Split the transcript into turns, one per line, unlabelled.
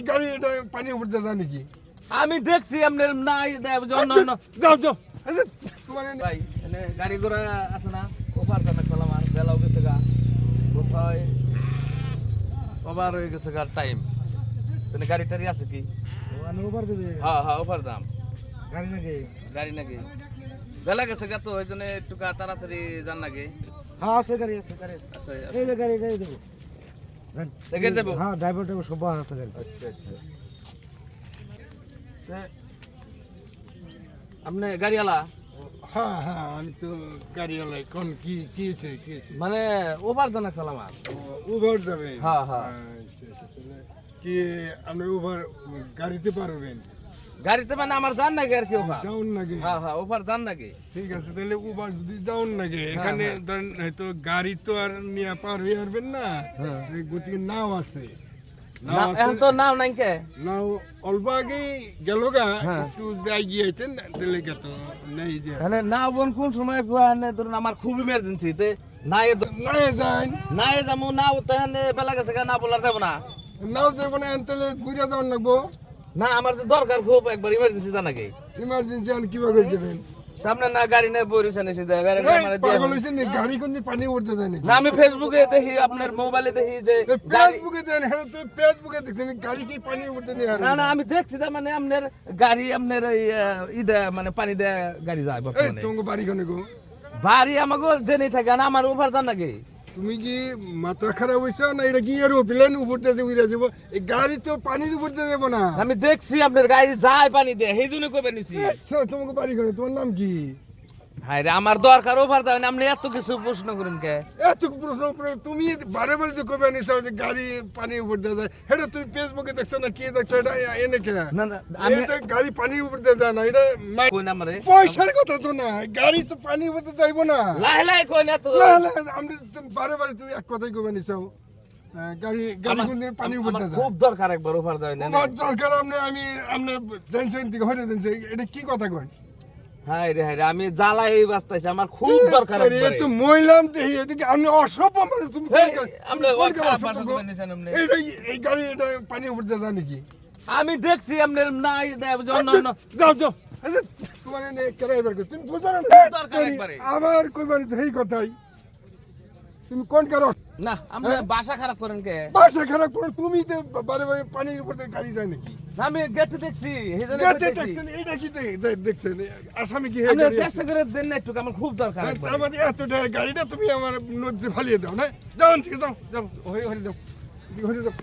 এই গাড়ি এটা পানি উপর দিয়ে যায় নাকি?
আমি দেখছি আপনার নাই অন্য অন্য।
যাও যাও। তোমার এনে-
ভাই গাড়ি ঘোড়া আছে না ওভার কাটা করলাম আর বেলাও গেছে গা। কোথায়? ওভার হয়ে গেছে গা টাইম এনে গাড়ি টাড়ি আছে কি?
উপর যাবে
হ্যাঁ হ্যাঁ ওভার দাম।
গাড়ি নাকি?
গাড়ি নাকি? বেলা গেছে গা তো ওই জন্য একটু তাড়াতাড়ি যান নাকি?
হ্যাঁ আছে গাড়ি আছে গাড়ি আছে।
আচ্ছা
এই গাড়ি গাড়ি দেবো।
দেখে দেবো
হ্যাঁ ড্রাইভার টাইভার সব আছে
আচ্ছা আচ্ছা। আপনি গাড়িওয়ালা?
হ্যাঁ হ্যাঁ আমি তো গাড়িওয়ালাই কোন কি কি হয়েছে কি হয়েছে?
মানে ওভার জানা চালাম আর?
উবার যাবে
হ্যাঁ, হ্যাঁ।
আচ্ছা, আচ্ছা, কি আপনি উবার গাড়িতে পারবেন?
গাড়িতে মানে আমার জান নাকি আর কি ওভার
যাউন নাকি।
হ্যাঁ হ্যাঁ ওভার জান নাকি?
ঠিক আছে তাহলে উবার যদি যাউন নাকি এখানে
হ্যাঁ।
ধরেন হয়তো গাড়ি তো আর নিয়ে পার হয়ে আসবেন না।
হ্যাঁ।
গতি নাও আছে। নাও
এখন তো নাও নাই কে?
নাও অল্প আগে গেল গা
হ্যাঁ।
একটু যাই গিয়েছেন তাহলে গেত নেই যে।
মানে না বোন কোন সময় মানে ধরুন আমার খুব ইমার্জেন্সি তে নাই
নাই যান
নাই যাব না তাহলে বেলা গেছে গা, না বলার যাব না।
নাও যাব না তাহলে ঘুরে যাওয়ার লাগবো।
না আমার তো দরকার খুব একবার ইমার্জেন্সি জানাকে
ইমার্জেন্সি আর কীভাবে যাবেন?
সামনে না গাড়ি নেই বরিশান এসে গাড়ি মানে
পাগল হয়েছেন নি? গাড়ি কোন পানি উঠতে যায়
না? আমি ফেসবুকে দেখি আপনার মোবাইলে দেখি যে
ফেসবুকে দেন হ্যাঁ তো ফেসবুকে দেখছেন গাড়ি কি পানি উঠতে নিয়ে
না? না আমি দেখছি মানে আপনার গাড়ি আপনার ই দেয় মানে পানি দেয় গাড়ি যায়
এই
বর্তমানে
তোমাকে বাড়ি কোনে গো?
বাড়ি জেনে থাকে না আমার ওভার জান নাকি
তুমি কি মাথা খারাপ হয়েছে না এটা কি আর প্লেন উপরতে উড়ে যাব? এই গাড়ি তো পানির উপরতে যাব না।
আমি দেখছি আপনার গাড়ি যায় পানি দেয় সেই জন্য কবে নিছি।
আচ্ছা তোমাকে বাড়ি করে তোমার নাম কি?
হায় রে আমার দরকার ওভার যাবে না আপনি এত কিছু প্রশ্ন করেন কে?
এত প্রশ্ন করে তুমি বারে বারে যে কবে নিছো যে গাড়ি পানি উপর দিয়ে যায় এটা তুমি ফেসবুকে দেখছ না কি দেখছ এটা এনে কে
না না আমি
গাড়ি পানি উপর দিয়ে যায় না এটা মা-
আমারে?
পয়সার কথা তো না গাড়ি তো পানি উপর দিয়ে যাইবো না।
লাহে লাহে কই না তো?
না, না, আমি বারে বারে তুমি এক কথাই কবে নিছো গাড়ি গাড়ি কোন দিন পানি উপর দিয়ে
খুব দরকার একবার ওভার যাবে না
দরকার আপনি আমি আপনি জানছেন দিকে এটা কি কথা কয়
হায় রে রে আমি জ্বালা এই বাস্তাইছি আমার খুব দরকার।
তো দেহি এদিকে অসভ্য তুমি এই গাড়ি এটা পানি উপর দিয়ে যায় নাকি?
আমি দেখছি আপনার অন্য
যাও যাও। তোমার তুমি বুঝো না
দরকার একবারে।
আমার সেই কথাই। তুমি কোন কারও
না আপনি
হ্যাঁ?
বাসা খারাপ করেন কে?
বাসা খারাপ করে তুমি তো বারে বারে পানির উপর দিয়ে গাড়ি যায় নাকি?
আমি গেটে দেখছি দেখছি।
দেখছেন এইটা কি দেখছেন? আসামি কি হে
আপনি চেষ্টা করে দেন না একটু আমার খুব দরকার।
আমার। মানে এত গাড়িটা তুমি আমার নদীতে ফালিয়ে দাও না? যাও ঠিক যাও যাও হয়ে হয়ে যাও। হয়ে যাও।